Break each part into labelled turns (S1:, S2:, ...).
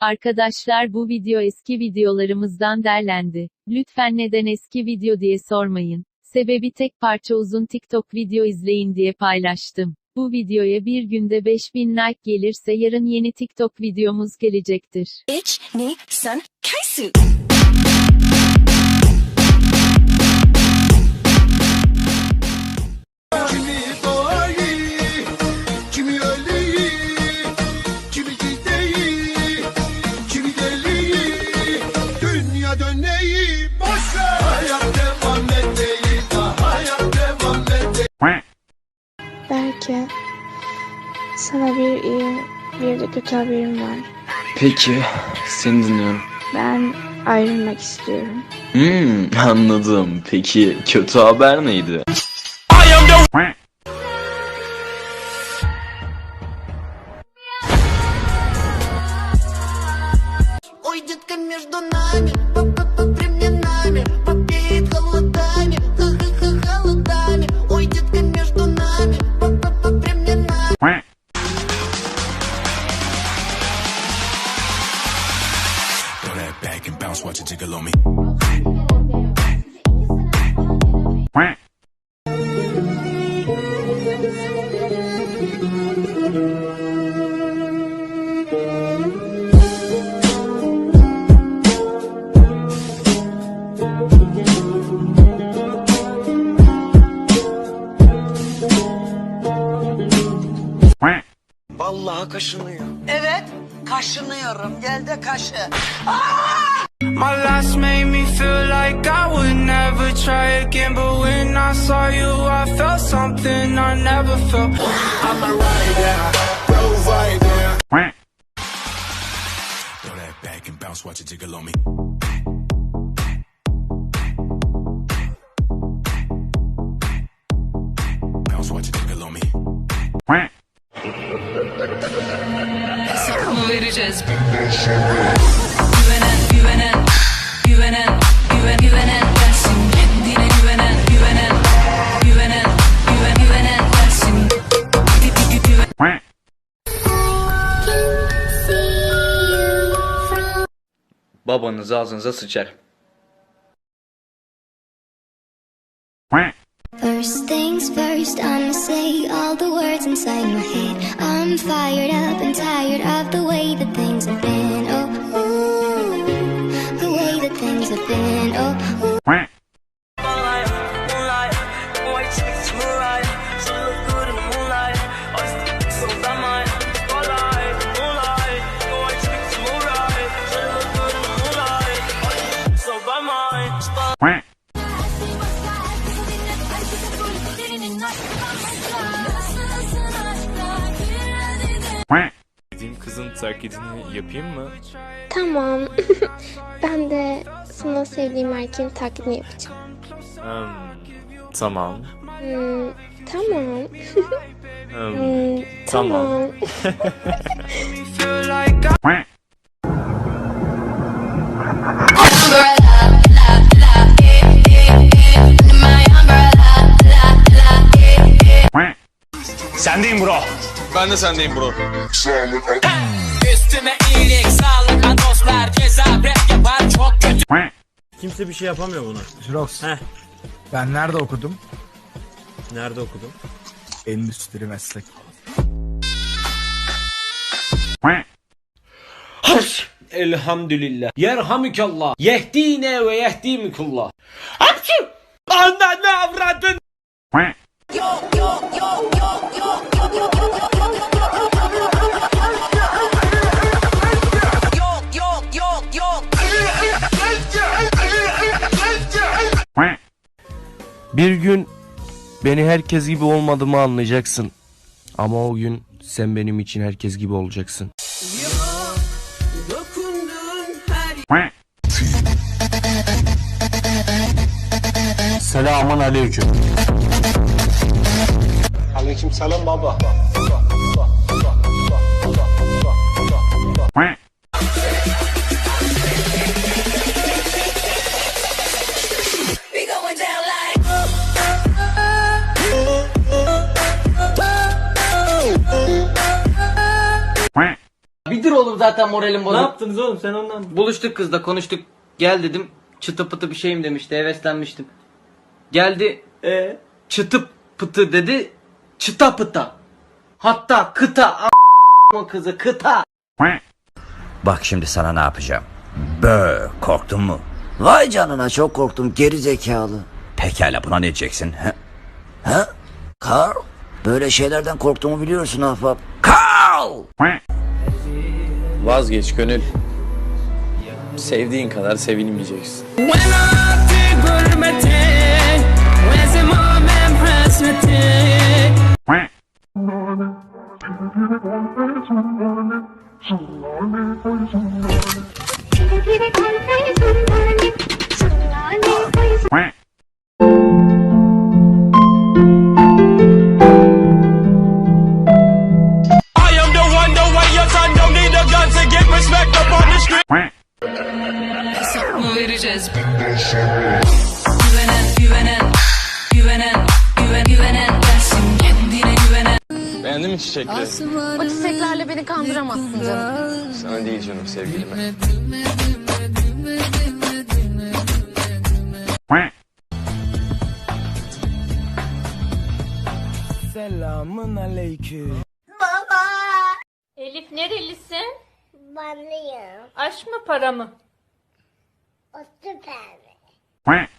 S1: Arkadaşlar bu video eski videolarımızdan derlendi. Lütfen neden eski video diye sormayın. Sebebi tek parça uzun TikTok video izleyin diye paylaştım. Bu videoya bir günde 5000 like gelirse yarın yeni TikTok videomuz gelecektir.
S2: Bitch, ni, san, kaisu.
S3: Belki sana bir iyi bir de kötü haberim var.
S4: Peki, seni dinliyorum.
S3: Ben ayrılmak istiyorum.
S4: Hmm, anladım. Peki, kötü haber neydi?
S2: Ой, детка, между нами,
S5: That back and bounce, watch it jiggle on me.
S6: Vallahi kaşınıyor. Evet, kaşınıyorum. Gel de kaşı.
S7: My last made me feel like I would never try again. But when I saw you, I felt something I never felt.
S5: I'm a rider, roll right there. Throw that back and bounce, watch it jiggle on me. Bounce, watch it jiggle on me.
S8: vereceğiz. Güvenen, güvenen, güvenen, güven, güvenen gelsin. Kendine güvenen, güvenen, güvenen, güven, güvenen gü- güven-
S4: Babanız ağzınıza sıçar.
S9: First things first, I'ma say all the words inside my head. I'm fired up and tired of the way that things have been. Oh, ooh, the way that things have been. Oh, ooh.
S10: Dediğim kızın taklidini yapayım mı?
S3: Tamam. ben de sana sevdiğim erkeğin taklidini yapacağım.
S10: Hmm, tamam.
S3: Hmm, tamam.
S10: Hmm, Tamam.
S3: tamam.
S5: Sendeyim bro. Ben de sendeyim bro.
S7: Üstüme iyilik, sağlık, dostlar, ceza, rap yapar çok kötü.
S11: Kimse bir şey yapamıyor buna.
S6: Jirox,
S11: Heh.
S6: ben nerede okudum?
S11: Nerede okudun?
S6: Endüstri meslek.
S11: Elhamdülillah. Yerhamükallah. Yehdine ve yehdimikullah. Hapşu! Ananı avradın. Bir gün beni herkes gibi olmadığımı anlayacaksın. Ama o gün sen benim için herkes gibi olacaksın. Selamun aleyküm.
S12: Aleyküm selam baba.
S2: We
S11: oğlum zaten.
S13: moralim bozuk.
S14: Ne yaptınız oğlum sen ondan?
S13: Buluştuk kızla konuştuk. Gel dedim. Çıtı pıtı bir şeyim demişti. Heveslenmiştim. Geldi.
S14: Ee?
S13: Çıtı pıtı dedi. Çıta pıta. Hatta kıta. A- kızı kıta.
S15: Bak şimdi sana ne yapacağım. Bö, korktun mu? Vay canına çok korktum geri zekalı. Pekala buna ne diyeceksin? He? He? Carl? Böyle şeylerden korktuğumu biliyorsun ahbap. Carl!
S4: Vazgeç gönül. Sevdiğin kadar sevilmeyeceksin.
S8: Güvenen, güvenen, güvenen, güven, güvenen gelsin kendine güvenen.
S4: Beğendin mi çiçekleri?
S3: O çiçeklerle beni kandıramazsın canım.
S4: Sana değil canım sevgilime.
S14: Selamun aleyküm.
S3: Elif nerelisin?
S9: Banlıyım.
S3: Aşk mı para mı?
S9: O süper mi?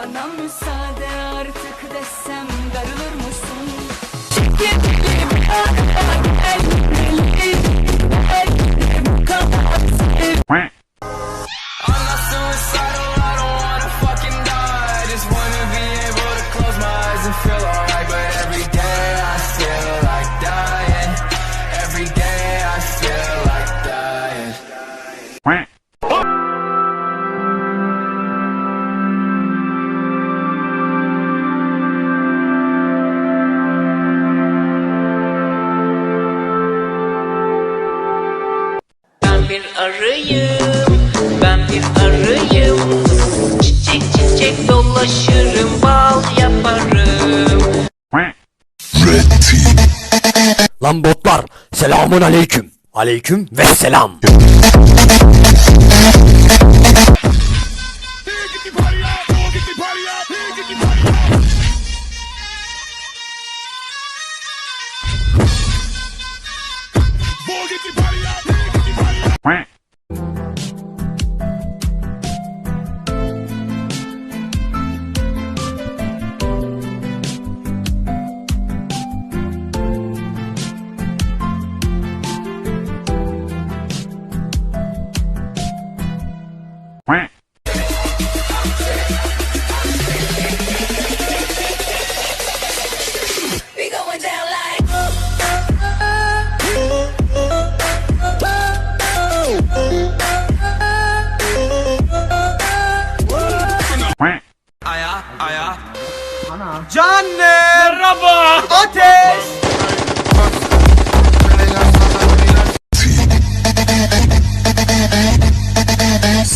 S8: Bana müsaade artık desem darılır mısın?
S7: I'm bir arıyım, ben bir arıyım. Çiçek çiçek dolaşırım, bal yaparım.
S15: Lan botlar selamun aleyküm. Aleyküm ve selam.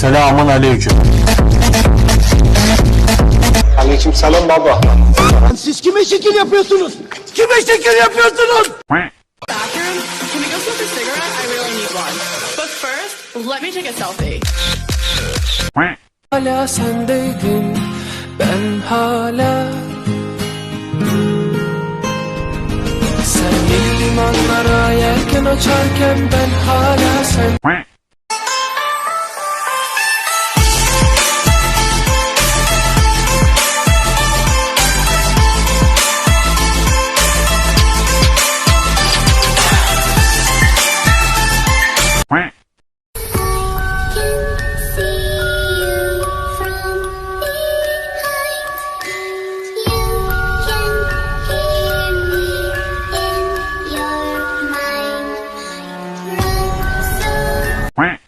S11: Selamun aleyküm.
S12: Aleyküm selam baba.
S14: Siz kime şekil yapıyorsunuz? Kime şekil yapıyorsunuz?
S8: Bathroom? Can we go smoke a cigarette? I really need one. But first, let me take a selfie.
S14: Hala sendeydim ben hala Sen limanlara yelken açarken ben hala sen Quack.